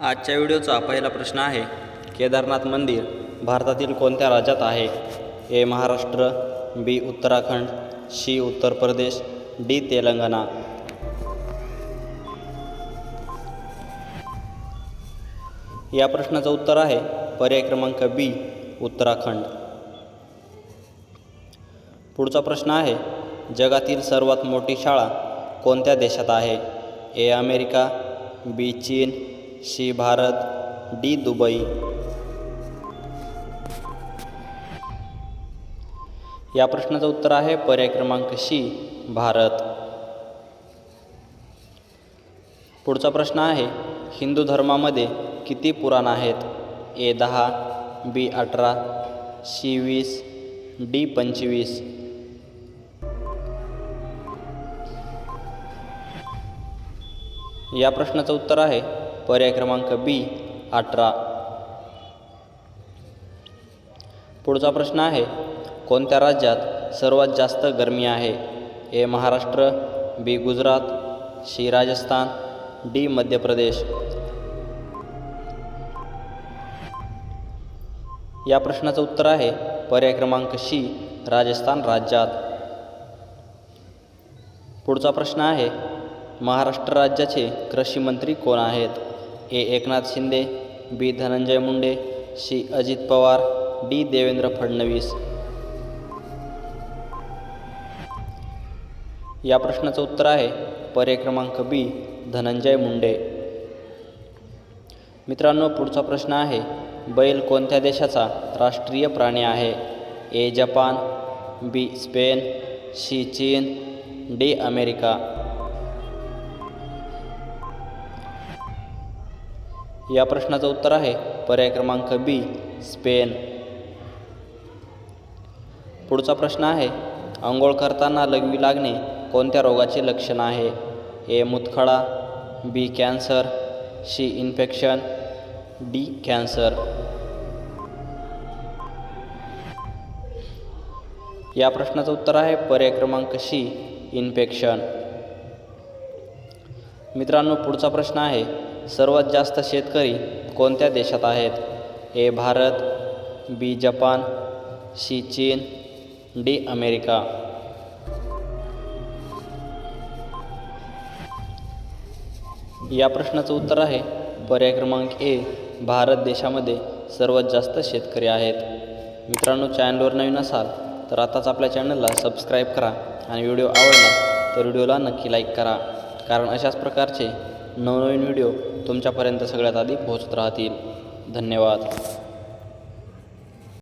आजच्या व्हिडिओचा पहिला प्रश्न आहे केदारनाथ मंदिर भारतातील कोणत्या राज्यात आहे? A Maharashtra B Uttarakhand C Uttar Pradesh D Telangana. या प्रश्नाचं उत्तर आहे पर्याय क्रमांक बी उत्तराखंड. पुढचा प्रश्न आहे जगातील सर्वात मोठी शाळा कोणत्या देशात आहे? ए अमेरिका बी चीन सी भारत डी दुबई. या प्रश्नाचं उत्तर आहे पर्याय क्रमांक सी भारत. पुढचा प्रश्न आहे हिंदू धर्मामध्ये किती पुराण आहेत? ए दहा बी अठरा सी वीस डी पंचवीस. या प्रश्नाचं उत्तर आहे पर्याय क्रमांक बी अठरा. पुढचा प्रश्न आहे कोणत्या राज्यात सर्वात जास्त गरमी आहे? A Maharashtra B Gujarat C Rajasthan D Madhya Pradesh या प्रश्नाचं उत्तर आहे पर्याय क्रमांक सी राजस्थान राज्यात. पुढचा प्रश्न आहे महाराष्ट्र राज्याचे कृषी मंत्री कोण आहेत? A. Eknath Shinde B. Dhananjay Munde C. Ajit Pawar D. Devendra Fadnavis. या प्रश्नाचं उत्तर आहे पर्याय क्रमांक बी धनंजय मुंडे. मित्रांनो पुढचा प्रश्न आहे बैल कोणत्या देशाचा राष्ट्रीय प्राणी आहे? A. Japan B. Spain C. चीन डी. अमेरिका. या प्रश्नाचं उत्तर आहे. पर्याय क्रमांक बी स्पेन. पुढचा प्रश्न आहे आंघोळ करताना लघवी लागणे कोणत्या रोगाचे लक्षण आहे? A मुतखडा B cancer C infection D cancer. या प्रश्नाचं उत्तर आहे पर्याय क्रमांक सी इन्फेक्शन. मित्रांनो पुढचा प्रश्न आहे सर्वात जास्त शेतकरी कोणत्या देशात आहेत? A Bharat B Japan C चीन डी अमेरिका. या प्रश्नाचं उत्तर आहे पर्याय क्रमांक ए भारत देशामध्ये सर्वात जास्त शेतकरी आहेत. मित्रांनो चॅनलवर नवीन असाल तर आताच आपल्या चॅनलला सबस्क्राईब करा आणि व्हिडिओ आवडला तर व्हिडिओला नक्की लाईक करा. कारण अशाच प्रकारचे नवनवीन व्हिडिओ तुमच्यापर्यंत सगळ्यात आधी पोहोचत राहतील. धन्यवाद.